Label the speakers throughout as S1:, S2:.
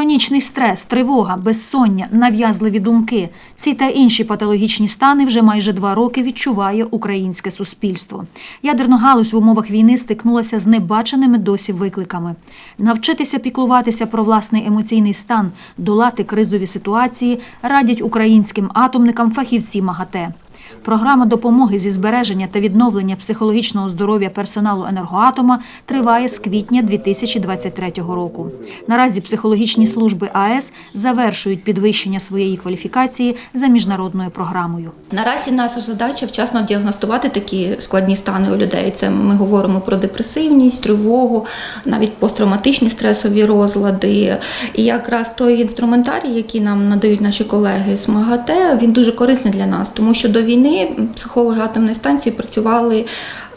S1: Хронічний стрес, тривога, безсоння, нав'язливі думки ці та інші патологічні стани вже майже два роки відчуває українське суспільство. Ядерна галузь в умовах війни стикнулася з небаченими досі викликами. Навчитися піклуватися про власний емоційний стан, долати кризові ситуації радять українським атомникам фахівці МАГАТЕ. Програма допомоги зі збереження та відновлення психологічного здоров'я персоналу енергоатома триває з квітня 2023 року. Наразі психологічні служби АЕС завершують підвищення своєї кваліфікації за міжнародною програмою.
S2: Наразі наша задача вчасно діагностувати такі складні стани у людей. Це ми говоримо про депресивність, тривогу, навіть посттравматичні стресові розлади. І якраз той інструментарій, який нам надають наші колеги з МАГАТЕ, він дуже корисний для нас, тому що до війни психологи атомної станції працювали.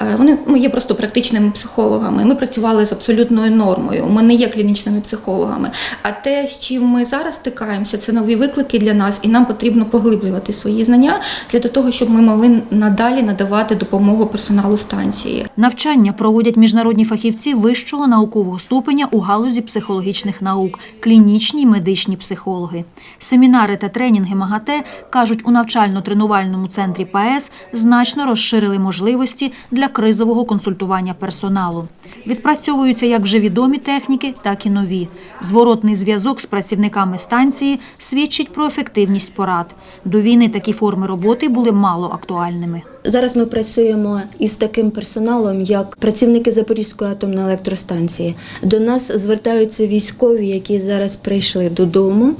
S2: е, Вони ми є просто практичними психологами. Ми працювали з абсолютною нормою. Ми не є клінічними психологами. А те, з чим ми зараз стикаємося, це нові виклики для нас, і нам потрібно поглиблювати свої знання для того, щоб ми могли надалі надавати допомогу персоналу станції.
S1: Навчання проводять міжнародні фахівці вищого наукового ступеня у галузі психологічних наук, клінічні медичні психологи. Семінари та тренінги МАГАТЕ кажуть, у навчально-тренувальному центрі ПАЕС значно розширили можливості для кризового консультування персоналу. Відпрацьовуються як вже відомі техніки, так і нові. Зворотний зв'язок з працівниками станції свідчить про ефективність порад. До війни такі форми роботи були мало актуальними.
S3: Зараз ми працюємо із таким персоналом, як працівники Запорізької атомної електростанції. До нас звертаються військові, які зараз прийшли додому,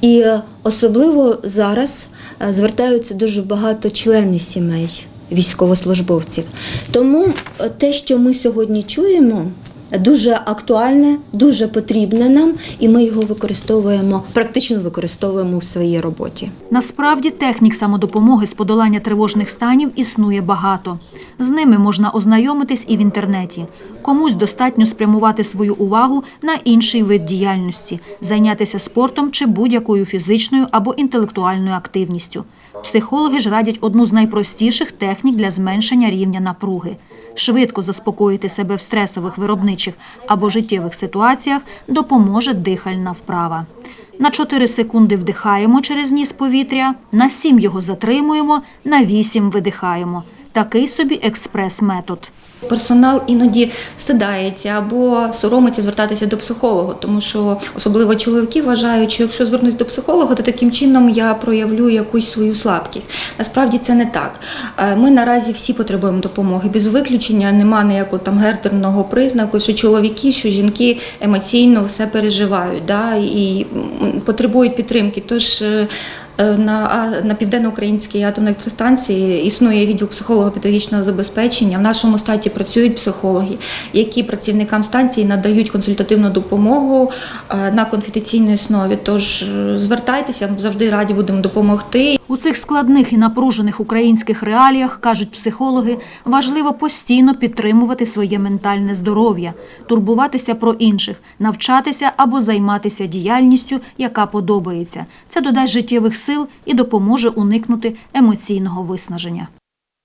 S3: і е, особливо зараз е, звертаються дуже багато членів сімей військовослужбовців. Тому е, те, що ми сьогодні чуємо. Дуже актуальне, дуже потрібне нам, і ми його використовуємо, практично використовуємо в своїй роботі.
S1: Насправді технік самодопомоги з подолання тривожних станів існує багато. З ними можна ознайомитись і в інтернеті. Комусь достатньо спрямувати свою увагу на інший вид діяльності, зайнятися спортом чи будь-якою фізичною або інтелектуальною активністю. Психологи ж радять одну з найпростіших технік для зменшення рівня напруги. Швидко заспокоїти себе в стресових виробничих або життєвих ситуаціях допоможе дихальна вправа. На 4 секунди вдихаємо через ніс повітря, на 7 його затримуємо, на 8 видихаємо. Такий собі експрес-метод.
S2: Персонал іноді стидається або соромиться звертатися до психолога, тому що особливо чоловіки вважають, що якщо звернусь до психолога, то таким чином я проявлю якусь свою слабкість. Насправді це не так. Е, Ми наразі всі потребуємо допомоги. Без виключення нема ніякого там гендерного признаку, що чоловіки, що жінки емоційно все переживають да, і потребують підтримки. Тож Е, На, а- на південноукраїнській атомній електростанції існує відділ психолого-педагогічного забезпечення. В нашому статі працюють психологи, які працівникам станції надають консультативну допомогу е, на конфіденційній основі. Тож е, звертайтеся, завжди раді будемо допомогти.
S1: У цих складних і напружених українських реаліях, кажуть психологи, важливо постійно підтримувати своє ментальне здоров'я, турбуватися про інших, навчатися або займатися діяльністю, яка подобається. Це додасть життєвих сил і допоможе уникнути емоційного виснаження.